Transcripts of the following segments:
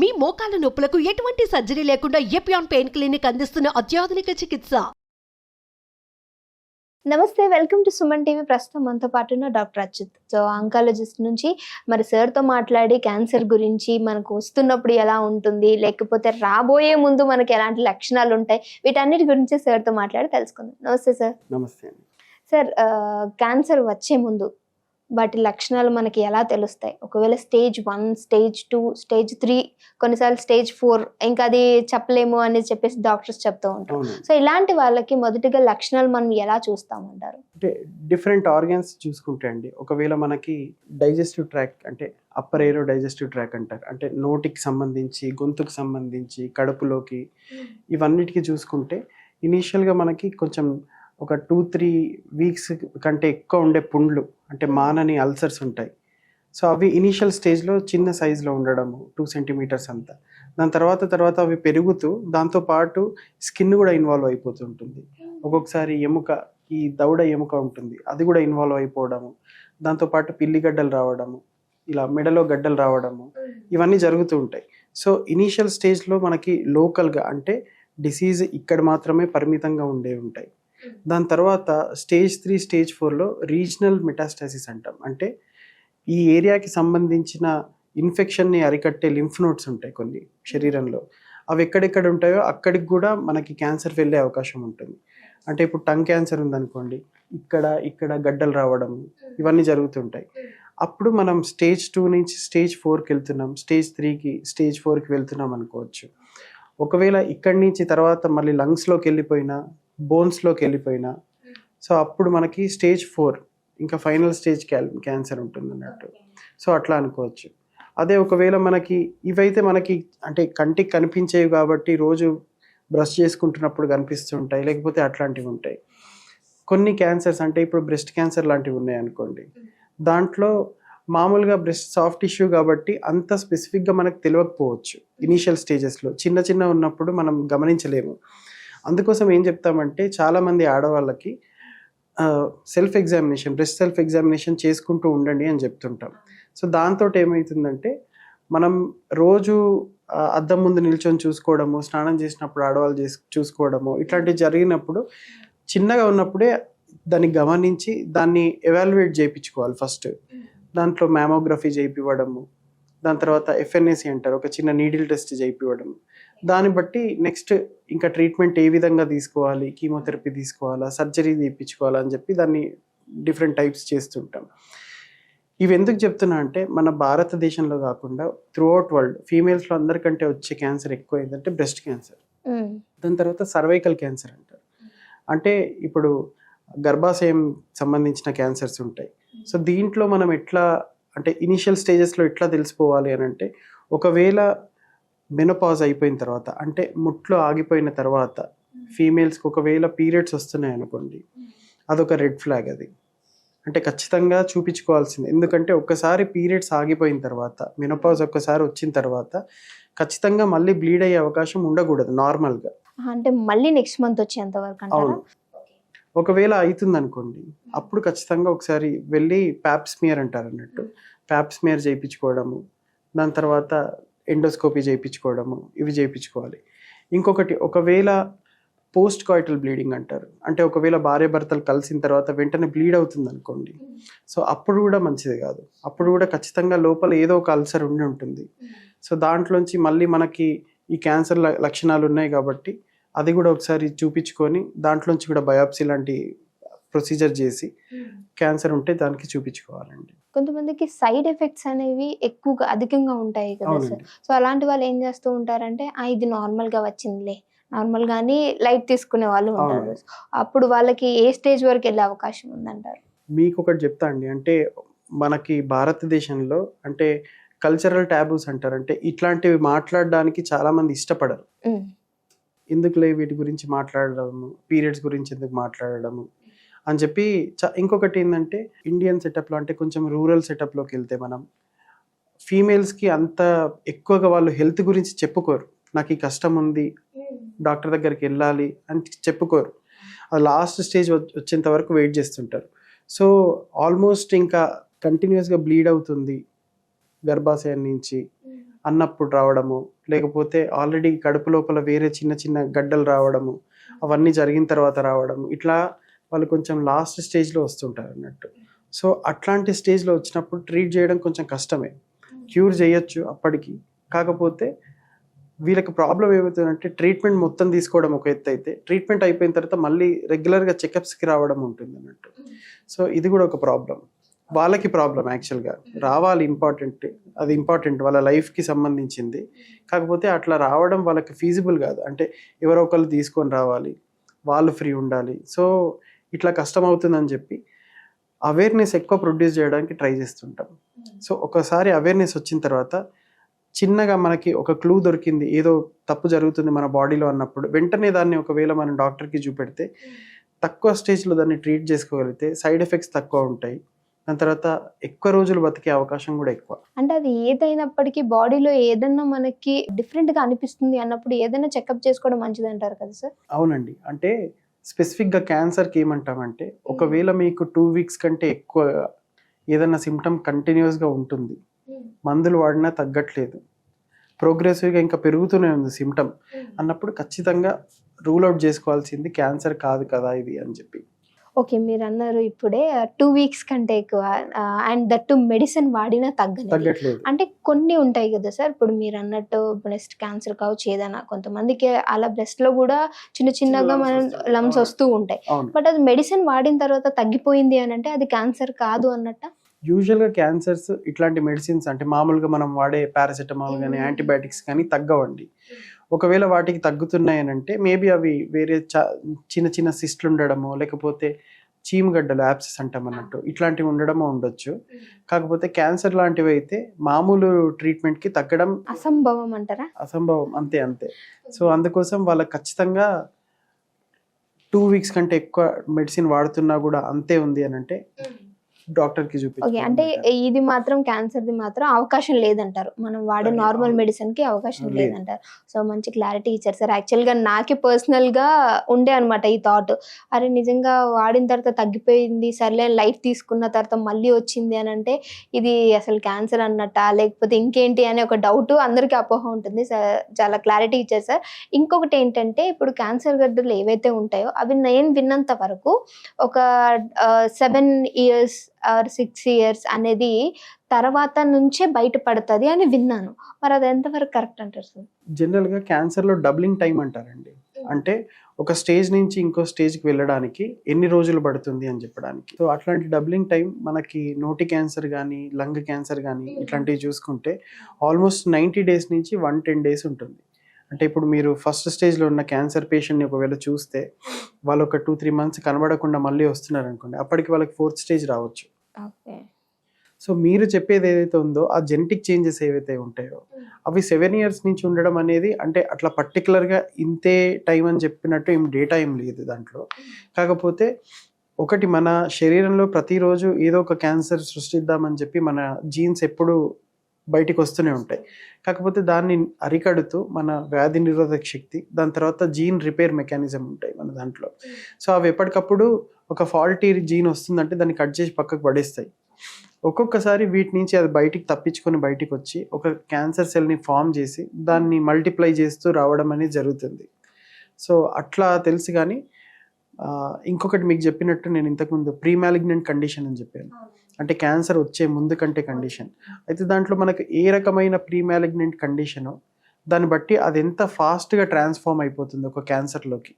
మీ మోకాల నొప్పులకు ఎటువంటి సర్జరీ లేకుండా ఎపియాన్ పెయిన్ క్లినిక్ అందిస్తున్న అత్యాధునిక చికిత్స. నమస్తే వెల్కమ్ టు సుమన్ టీవీ. ప్రస్తుతం మనతో పాటు ఉన్న డాక్టర్ అచ్యుత్. సో ఆంకాలజిస్ట్ నుంచి మరి సార్తో మాట్లాడి క్యాన్సర్ గురించి మనకు వస్తున్నప్పుడు ఎలా ఉంటుంది లేకపోతే రాబోయే ముందు మనకి ఎలాంటి లక్షణాలు ఉంటాయి వీటన్నిటి గురించి సార్తో మాట్లాడి తెలుసుకుందాం. నమస్తే సార్. నమస్తే సార్ క్యాన్సర్ వచ్చే ముందు వాటి లక్షణాలు మనకి ఎలా తెలుస్తాయి? ఒకవేళ stage one stage two stage three కొన్నిసార్లు స్టేజ్ ఫోర్ ఇంకా అది చెప్పలేము అని చెప్పేసి డాక్టర్స్ చెప్తూ ఉంటారు. సో ఇలాంటి వాళ్ళకి మొదటిగా లక్షణాలు మనం ఎలా చూస్తామంటారు? అంటే డిఫరెంట్ ఆర్గన్స్ చూసుకుంటే అండి ఒకవేళ మనకి డైజెస్టివ్ ట్రాక్ అంటే అప్పర్ ఏరో డైజెస్టివ్ ట్రాక్ అంటారు. అంటే నోటికి సంబంధించి గొంతుకు సంబంధించి కడుపులోకి ఇవన్నిటికి చూసుకుంటే ఇనీషియల్గా మనకి కొంచెం ఒక టూ త్రీ వీక్స్ కంటే ఎక్కువ ఉండే పుండ్లు అంటే మానని అల్సర్స్ ఉంటాయి. సో అవి ఇనీషియల్ స్టేజ్లో చిన్న సైజులో ఉండడము టూ సెంటీమీటర్స్ అంతా. దాని తర్వాత తర్వాత అవి పెరుగుతూ దాంతో పాటు స్కిన్ కూడా ఇన్వాల్వ్ అయిపోతుంటుంది ఒక్కొక్కసారి ఎముక ఈ దౌడ ఎముక ఉంటుంది అది కూడా ఇన్వాల్వ్ అయిపోవడము. దాంతోపాటు పిల్లి గడ్డలు రావడము ఇలా మెడలో గడ్డలు రావడము ఇవన్నీ జరుగుతూ ఉంటాయి. సో ఇనీషియల్ స్టేజ్లో మనకి లోకల్గా అంటే డిసీజ్ ఇక్కడ మాత్రమే పరిమితంగా ఉండే ఉంటాయి. దాని తర్వాత స్టేజ్ త్రీ స్టేజ్ ఫోర్లో రీజనల్ మెటాస్టాసిస్ అంటాం. అంటే ఈ ఏరియాకి సంబంధించిన ఇన్ఫెక్షన్ని అరికట్టే లింఫ్ నోట్స్ ఉంటాయి కొన్ని శరీరంలో. అవి ఎక్కడెక్కడ ఉంటాయో అక్కడికి కూడా మనకి క్యాన్సర్ వెళ్ళే అవకాశం ఉంటుంది. అంటే ఇప్పుడు టంగ్ క్యాన్సర్ ఉందనుకోండి ఇక్కడ ఇక్కడ గడ్డలు రావడం ఇవన్నీ జరుగుతుంటాయి. అప్పుడు మనం స్టేజ్ టూ నుంచి స్టేజ్ ఫోర్కి వెళ్తున్నాం స్టేజ్ త్రీకి స్టేజ్ ఫోర్కి వెళ్తున్నాం అనుకోవచ్చు. ఒకవేళ ఇక్కడి నుంచి తర్వాత మళ్ళీ లంగ్స్లోకి వెళ్ళిపోయినా బోన్స్లోకి వెళ్ళిపోయినా. సో అప్పుడు మనకి స్టేజ్ ఫోర్ ఇంకా ఫైనల్ స్టేజ్ క్యాన్సర్ ఉంటుంది అన్నట్టు సో అట్లా అనుకోవచ్చు. అదే ఒకవేళ మనకి ఇవైతే మనకి అంటే కంటికి కనిపించేవి కాబట్టి రోజు బ్రష్ చేసుకుంటున్నప్పుడు కనిపిస్తుంటాయి లేకపోతే అట్లాంటివి ఉంటాయి. కొన్ని క్యాన్సర్స్ అంటే ఇప్పుడు బ్రెస్ట్ క్యాన్సర్ లాంటివి ఉన్నాయి అనుకోండి. దాంట్లో మామూలుగా బ్రెస్ట్ సాఫ్ట్ టిష్యూ కాబట్టి అంత స్పెసిఫిక్గా మనకు తెలియకపోవచ్చు ఇనీషియల్ స్టేజెస్లో చిన్న చిన్న ఉన్నప్పుడు మనం గమనించలేము. అందుకోసం ఏం చెప్తామంటే చాలామంది ఆడవాళ్ళకి self examination breast self examination చేసుకుంటూ ఉండండి అని చెప్తుంటాం. సో దాంతో ఏమవుతుందంటే మనం రోజు అద్దం ముందు నిల్చొని చూసుకోవడము స్నానం చేసినప్పుడు ఆడవాళ్ళు చేసి చూసుకోవడము ఇట్లాంటివి జరిగినప్పుడు చిన్నగా ఉన్నప్పుడే దాన్ని గమనించి దాన్ని ఎవాల్యుయేట్ చేయించుకోవాలి ఫస్ట్ దాంట్లో మ్యామోగ్రఫీ చేయిపివ్వడము దాని తర్వాత ఎఫ్ఎన్ఏసి అంటారు ఒక చిన్న నీడిల్ టెస్ట్ చేయిపివ్వడం దాన్ని బట్టి నెక్స్ట్ ఇంకా ట్రీట్మెంట్ ఏ విధంగా తీసుకోవాలి కీమోథెరపీ తీసుకోవాలా సర్జరీ తీయించుకోవాలా అని చెప్పి దాన్ని డిఫరెంట్ టైప్స్ చేస్తుంటాం. ఇవి ఎందుకు చెప్తున్నా అంటే మన భారతదేశంలో కాకుండా త్రూ అవుట్ వరల్డ్ ఫీమేల్స్లో అందరికంటే వచ్చే క్యాన్సర్ ఎక్కువ ఏంటంటే బ్రెస్ట్ క్యాన్సర్. దాని తర్వాత సర్వైకల్ క్యాన్సర్ అంటారు. అంటే ఇప్పుడు గర్భాశయం సంబంధించిన క్యాన్సర్స్ ఉంటాయి. సో దీంట్లో మనం ఎట్లా అంటే ఇనిషియల్ స్టేజెస్లో ఎట్లా తెలిసిపోవాలి అని అంటే ఒకవేళ మెనోపాజ్ అయిపోయిన తర్వాత అంటే ముట్లో ఆగిపోయిన తర్వాత ఫీమేల్స్కి ఒకవేళ పీరియడ్స్ వస్తున్నాయి అనుకోండి అదొక రెడ్ ఫ్లాగ్ అది. అంటే ఖచ్చితంగా చూపించుకోవాల్సింది. ఎందుకంటే ఒక్కసారి పీరియడ్స్ ఆగిపోయిన తర్వాత మెనోపాజ్ ఒక్కసారి వచ్చిన తర్వాత ఖచ్చితంగా మళ్ళీ బ్లీడ్ అయ్యే అవకాశం ఉండకూడదు నార్మల్గా అంటే మళ్ళీ నెక్స్ట్ మంత్ వచ్చేంత వరకు అవును. ఒకవేళ అవుతుంది అనుకోండి అప్పుడు ఖచ్చితంగా ఒకసారి వెళ్ళి ప్యాప్ స్మియర్ అంటారు అన్నట్టు. ప్యాప్ స్మియర్ చేయించుకోవడము దాని తర్వాత ఎండోస్కోపీ చేయించుకోవడము ఇవి చేయించుకోవాలి. ఇంకొకటి ఒకవేళ పోస్ట్ కాయిటల్ బ్లీడింగ్ అంటారు. అంటే ఒకవేళ భార్య భర్తలు కలిసిన తర్వాత వెంటనే బ్లీడ్ అవుతుంది అనుకోండి. సో అప్పుడు కూడా మంచిది కాదు. అప్పుడు కూడా ఖచ్చితంగా లోపల ఏదో ఒక అల్సర్ ఉండి ఉంటుంది. సో దాంట్లోంచి మళ్ళీ మనకి ఈ క్యాన్సర్ ల- లక్షణాలు ఉన్నాయి కాబట్టి అది కూడా ఒకసారి చూపించుకొని దాంట్లోంచి కూడా బయాప్సీ లాంటి ప్రొసీజర్ చేసి క్యాన్సర్ ఉంటే దానికి చూపించుకోవాలండి. కొంతమందికి సైడ్ ఎఫెక్ట్స్ అనేవి ఎక్కువగా అధికంగా ఉంటాయి కదా సార్. సో అలాంటి వాళ్ళు ఏం చేస్తూ ఉంటారంటే "ఆ, ఇది నార్మల్గా వచ్చిందిలే. నార్మల్ గాని లైట్ తీసుకునే వాళ్ళు ఉంటారు. అప్పుడు వాళ్ళకి ఏ స్టేజ్ వరకు వెళ్ళే అవకాశం ఉందంటారు? మీకు ఒకటి చెప్తా అండి. అంటే మనకి భారతదేశంలో అంటే కల్చరల్ ట్యాబూస్ అంటారు. అంటే ఇట్లాంటివి మాట్లాడడానికి చాలా మంది ఇష్టపడరు ఎందుకులే వీటి గురించి మాట్లాడడము? పీరియడ్స్ గురించి ఎందుకు మాట్లాడడము? అని చెప్పి చ- ఇంకొకటి ఏంటంటే ఇండియన్ సెటప్లో అంటే కొంచెం రూరల్ సెటప్లోకి వెళ్తే మనం ఫీమేల్స్కి అంత ఎక్కువగా వాళ్ళు హెల్త్ గురించి చెప్పుకోరు. నాకు ఈ కష్టం ఉంది డాక్టర్ దగ్గరికి వెళ్ళాలి అని చెప్పుకోరు. అది లాస్ట్ స్టేజ్ వచ్చేంత వరకు వెయిట్ చేస్తుంటారు. సో ఆల్మోస్ట్ ఇంకా కంటిన్యూస్గా బ్లీడ్ అవుతుంది గర్భాశయం నుంచి అన్నప్పుడు రావడము లేకపోతే ఆల్రెడీ కడుపు లోపల వేరే చిన్న చిన్న గడ్డలు రావడము అవన్నీ జరిగిన తర్వాత రావడము ఇట్లా వాళ్ళు కొంచెం లాస్ట్ స్టేజ్లో వస్తుంటారు అన్నట్టు. సో అట్లాంటి స్టేజ్లో వచ్చినప్పుడు ట్రీట్ చేయడం కొంచెం కష్టమే. క్యూర్ చేయొచ్చు అప్పటికి. కాకపోతే వీళ్ళకి ప్రాబ్లం ఏమవుతుందంటే ట్రీట్మెంట్ మొత్తం తీసుకోవడం ఒక ఎత్తు అయితే ట్రీట్మెంట్ అయిపోయిన తర్వాత మళ్ళీ రెగ్యులర్గా చెకప్స్కి రావడం ఉంటుంది అన్నట్టు. సో ఇది కూడా ఒక ప్రాబ్లం వాళ్ళకి ప్రాబ్లం యాక్చువల్గా రావాలి ఇంపార్టెంట్ అది ఇంపార్టెంట్ వాళ్ళ లైఫ్కి సంబంధించింది. కాకపోతే అట్లా రావడం వాళ్ళకి ఫీజిబుల్ కాదు. అంటే ఎవరో ఒకళ్ళు తీసుకొని రావాలి. వాళ్ళు ఫ్రీ ఉండాలి. సో ఇట్లా కష్టం అవుతుందని చెప్పి అవేర్నెస్ ఎక్కువ ప్రొడ్యూస్ చేయడానికి ట్రై చేస్తుంటాం. సో ఒకసారి అవేర్నెస్ వచ్చిన తర్వాత చిన్నగా మనకి ఒక క్లూ దొరికింది ఏదో తప్పు జరుగుతుంది మన బాడీలో అన్నప్పుడు వెంటనే దాన్ని ఒకవేళ మనం డాక్టర్కి చూపెడితే తక్కువ స్టేజ్లో దాన్ని ట్రీట్ చేసుకోగలిగితే సైడ్ ఎఫెక్ట్స్ తక్కువ ఉంటాయి. దాని తర్వాత ఎక్కువ రోజులు బతికే అవకాశం కూడా ఎక్కువ. అంటే అది ఏదైనప్పటికీ బాడీలో ఏదన్నా మనకి డిఫరెంట్గా అనిపిస్తుంది అన్నప్పుడు ఏదైనా చెకప్ చేసుకోవడం మంచిది అంటారు కదా సార్ అవునండి. అంటే స్పెసిఫిక్గా క్యాన్సర్కి ఏమంటామంటే ఒకవేళ మీకు టూ వీక్స్ కంటే ఎక్కువ ఏదైనా సిమ్టమ్ కంటిన్యూస్గా ఉంటుంది మందులు వాడినా తగ్గట్లేదు ప్రోగ్రెసివ్గా ఇంకా పెరుగుతూనే ఉంది సిమ్టమ్ అన్నప్పుడు ఖచ్చితంగా రూల్ అవుట్ చేసుకోవాల్సింది క్యాన్సర్ కాదు కదా ఇది అని చెప్పి. ఓకే మీరు అన్నారు ఇప్పుడే టూ వీక్స్ కంటే ఎక్కువ అండ్ దట్ మెడిసిన్ వాడినా తగ్గలేదు. అంటే కొన్ని ఉంటాయి కదా సార్ ఇప్పుడు మీరు అన్నట్టు బ్రెస్ట్ క్యాన్సర్ కావచ్చు ఏదైనా కొంతమందికి అలా బ్రెస్ట్లో కూడా చిన్న చిన్నగా మనం. లమ్స్. వస్తూ ఉంటాయి. బట్ అది మెడిసిన్ వాడిన తర్వాత తగ్గిపోయింది అని అంటే అది క్యాన్సర్ కాదు అన్నట్ట? యూజువల్గా క్యాన్సర్స్ ఇట్లాంటి మెడిసిన్స్ అంటే మామూలుగా మనం వాడే పారాసెటమాల్ కానీ. యాంటీబయాటిక్స్ కానీ తగ్గవండి. ఒకవేళ వాటికి తగ్గుతున్నాయి అని అంటే మేబీ అవి వేరే చ- చిన్న చిన్న సిస్ట్లు ఉండడమో లేకపోతే చీమగడ్డలు యాప్సెస్ అంటాం అన్నట్టు ఇట్లాంటివి ఉండడమో ఉండొచ్చు. కాకపోతే క్యాన్సర్ లాంటివి అయితే మామూలు ట్రీట్మెంట్కి తగ్గడం అసంభవం అంటారా? అసంభవం అంతే అంతే. సో అందుకోసం వాళ్ళకి ఖచ్చితంగా టూ వీక్స్ కంటే ఎక్కువ మెడిసిన్ వాడుతున్నా కూడా అంతే ఉంది అని అంటే డాక్టర్కి ఓకే చూపించాలి అంటే ఇది మాత్రం క్యాన్సర్ ది మాత్రం అవకాశం లేదంటారు. మనం వాడే నార్మల్. మెడిసిన్కి అవకాశం లేదు. లేదంటారు. సో మంచి క్లారిటీ ఇచ్చారు సార్. యాక్చువల్గా నాకే పర్సనల్గా ఉండే అనమాట ఈ థాట్. అరే నిజంగా వాడిన తర్వాత తగ్గిపోయింది సర్లే లైట్ తీసుకున్న తర్వాత మళ్ళీ వచ్చింది అని అంటే ఇది అసలు క్యాన్సర్ అన్నట్ట? లేకపోతే ఇంకేంటి అనే ఒక డౌట్ అందరికీ అపోహ ఉంటుంది చాలా క్లారిటీ ఇచ్చారు సార్. ఇంకొకటి ఏంటంటే ఇప్పుడు క్యాన్సర్ గడ్డలు ఏవైతే ఉంటాయో అవి నేను విన్నంత వరకు ఒక seven years or six years అనేది తర్వాత నుంచే బయటపడుతుంది అని విన్నాను. మరి అది ఎంతవరకు కరెక్ట్ అంటారు సార్? జనరల్గా క్యాన్సర్లో డబ్లింగ్ టైం అంటారండి. అంటే ఒక స్టేజ్ నుంచి ఇంకో స్టేజ్కి వెళ్ళడానికి ఎన్ని రోజులు పడుతుంది అని చెప్పడానికి. సో అట్లాంటి డబ్లింగ్ టైం మనకి నోటి క్యాన్సర్ కానీ లంగ్ క్యాన్సర్ కానీ ఇట్లాంటివి చూసుకుంటే ఆల్మోస్ట్ నైంటీ డేస్ నుంచి వన్ టెన్ డేస్ ఉంటుంది. అంటే ఇప్పుడు మీరు ఫస్ట్ స్టేజ్లో ఉన్న క్యాన్సర్ పేషెంట్ని ఒకవేళ చూస్తే వాళ్ళు ఒక టూ త్రీ మంత్స్ కనబడకుండా మళ్ళీ వస్తున్నారు అనుకోండి అప్పటికి వాళ్ళకి ఫోర్త్ స్టేజ్ రావచ్చు. సో మీరు చెప్పేది ఏదైతే ఉందో ఆ జెనెటిక్ చేంజెస్ ఏవైతే ఉంటాయో అవి సెవెన్ ఇయర్స్ నుంచి ఉండడం అనేది అంటే అట్లా పర్టికులర్గా ఇంతే టైం అని చెప్పినట్టు ఏం డేటా ఏం లేదు దాంట్లో. కాకపోతే ఒకటి మన శరీరంలో ప్రతిరోజు ఏదో ఒక క్యాన్సర్ సృష్టిద్దామని చెప్పి మన జీన్స్ ఎప్పుడు బయటికి వస్తూనే ఉంటాయి. కాకపోతే దాన్ని అరికడుతూ మన వ్యాధి నిరోధక శక్తి దాని తర్వాత జీన్ రిపేర్ మెకానిజం ఉంటాయి మన దాంట్లో. సో అవి ఎప్పటికప్పుడు ఒక ఫాల్టీ జీన్ వస్తుందంటే దాన్ని కట్ చేసి పక్కకు పడేస్తాయి. ఒక్కొక్కసారి వీటి నుంచి అది బయటికి తప్పించుకొని బయటికి వచ్చి ఒక క్యాన్సర్ సెల్ని ఫామ్ చేసి దాన్ని మల్టిప్లై చేస్తూ రావడం అనేది జరుగుతుంది. సో అట్లా తెలుసు కానీ ఇంకొకటి మీకు చెప్పినట్టు నేను ఇంతకుముందు ప్రీ మ్యాలిగ్నెంట్ కండిషన్ అని చెప్పాను. అంటే క్యాన్సర్ వచ్చే ముందు కంటే కండిషన్. అయితే దాంట్లో మనకు ఏ రకమైన ప్రీ మ్యాలిగ్నెంట్ కండిషను దాన్ని బట్టి అది ఎంత ఫాస్ట్గా ట్రాన్స్ఫార్మ్ అయిపోతుంది ఒక క్యాన్సర్లోకి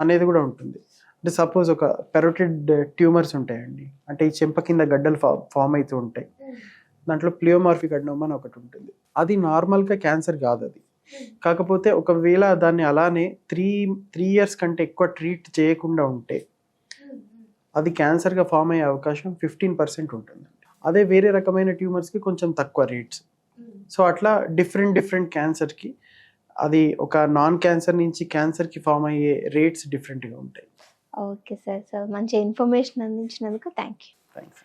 అనేది కూడా ఉంటుంది. అంటే సపోజ్ ఒక పెరోటిడ్ ట్యూమర్స్ ఉంటాయండి. అంటే ఈ చెంప కింద గడ్డలు ఫా ఫామ్ అవుతూ ఉంటాయి. దాంట్లో ప్లియోమార్ఫిక్ అడ్నోమా అని ఒకటి ఉంటుంది. అది నార్మల్గా క్యాన్సర్ కాదు అది. కాకపోతే ఒకవేళ దాన్ని అలానే త్రీ త్రీ ఇయర్స్ కంటే ఎక్కువ ట్రీట్ చేయకుండా ఉంటే అది క్యాన్సర్గా ఫామ్ అయ్యే అవకాశం ఫిఫ్టీన్ పర్సెంట్ ఉంటుంది. అదే వేరే రకమైన ట్యూమర్స్కి కొంచెం తక్కువ రేట్స్ సో అట్లా డిఫరెంట్ డిఫరెంట్ క్యాన్సర్కి అది ఒక నాన్ క్యాన్సర్ నుంచి క్యాన్సర్కి ఫామ్ అయ్యే రేట్స్ డిఫరెంట్గా ఉంటాయి. ఓకే సార్ సో మంచి ఇన్ఫర్మేషన్ అందించినందుకు థ్యాంక్ యూ థ్యాంక్స్